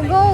Go, go!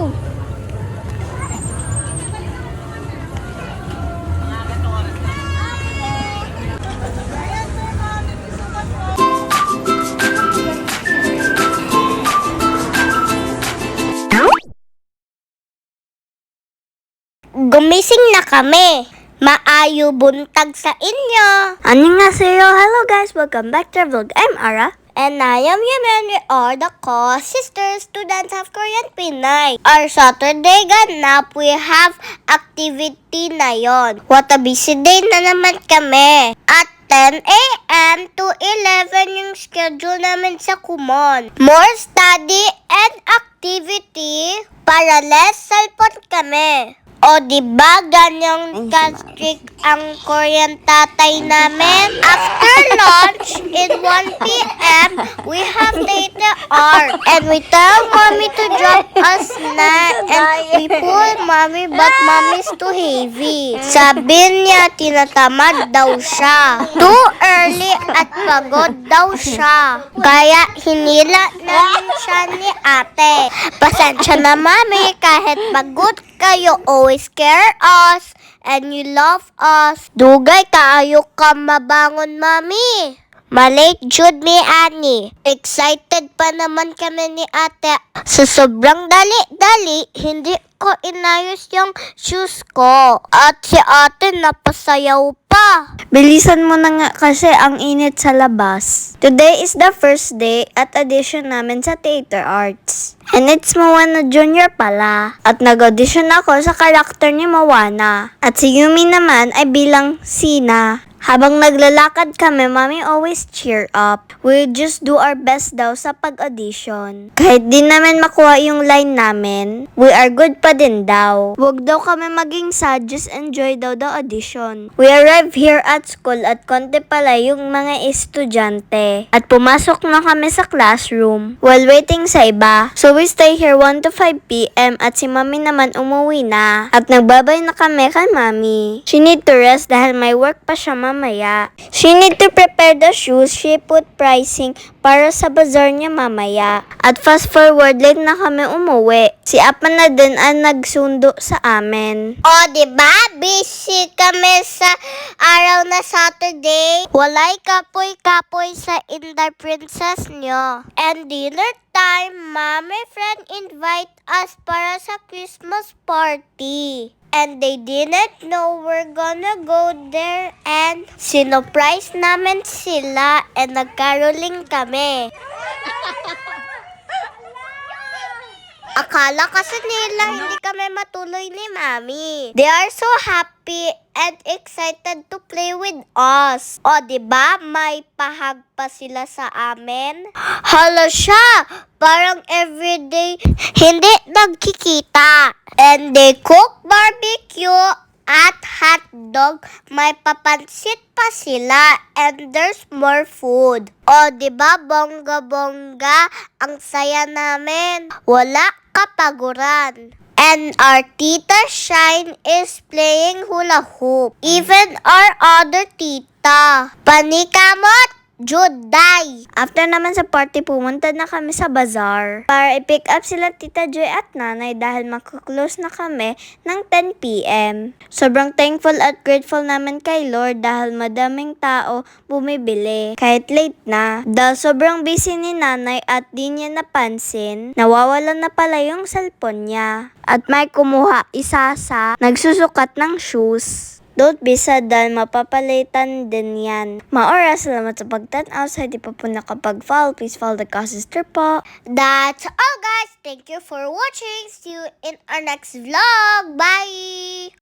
Gumising na kami. Maayo buntag sa inyo. Annyeonghaseyo. Hello guys, welcome back to our vlog. I'm Ara. And I am Yemen. We are the co-sister students of Korean Pinay. Our Saturday ganap, we have activity na yon. What a busy day na naman kami. At 10 a.m. to 11 yung schedule namin sa Kumon. More study and activity para less cellphone kami. O di ba ganyang ka-strict ang Korean tatay namin? After lunch in 1 p.m., we have data hour. And we tell mommy to drop us na and we pull mommy but mommy's too heavy. Sabi niya tinatamad daw siya. Too early at pagod daw siya. Kaya hinila namin siya ni ate. Pasensya na mami kahit pagod kayo always care us and you love us. Dugay kaayo ka mabangon mami. Malate jud mi ani. Excited pa naman kami ni ate. Sa sobrang dali-dali, hindi ko inayos yung shoes ko. At si ate napasayaw pa. Bilisan mo na nga kasi ang init sa labas. Today is the first day at audition namin sa theater arts. And it's Moana Junior pala. At nag-audition ako sa karakter ni Moana. At si Yumi naman ay bilang Sina. Habang naglalakad kami, Mami always cheer up. We just do our best daw sa pag-audition. Kahit di namin makuha yung line namin, we are good pa din daw. Huwag daw kami maging sad, just enjoy daw the audition. We arrive here at school at konti pala yung mga estudyante. At pumasok na kami sa classroom while waiting sa iba. So we stay here 1 to 5 p.m. at si Mami naman umuwi na. At nagbabay na kami kay Mami. She need to rest dahil may work pa siya mamaya. She need to prepare the shoes. She put pricing para sa bazaar niya mamaya. At fast forward, late na kami umuwi. Si Apa na din ang nagsundo sa amin. O, di ba? Busy kami sa araw na Saturday. Walay kapoy-kapoy sa Inday Princess nyo. And dinner time, mommy friend invite us para sa Christmas party. And they didn't know we're gonna go there and sinurprise namin sila and nagkaroling kami. Akala kasi nila hindi kami matuloy ni Mami. They are so happy and excited to play with us. O, ba may pahag pa sila sa amin? Hala siya! Parang everyday hindi nagkikita. And they cook barbecue at hot dog, may papansit pa sila and there's more food. O, di ba bongga-bongga ang saya namin? Wala kapaguran. And our tita Shine is playing hula hoop. Even our other tita, Panikamot, Juday. After naman sa party, pumunta na kami sa bazaar para i-pick up sila Tita Joy at Nanay dahil makuklose na kami ng 10pm. Sobrang thankful at grateful namin kay Lord dahil madaming tao bumibili kahit late na. Dahil sobrang busy ni Nanay at di niya napansin, nawawala na pala yung cellphone niya. At may kumuha isa sa nagsusukat ng shoes. Don't be sad dahil mapapalitan din yan. Maora, salamat sa pagtanaw. Sa hindi pa po nakapag-follow, please follow the sister po. That's all guys. Thank you for watching. See you in our next vlog. Bye!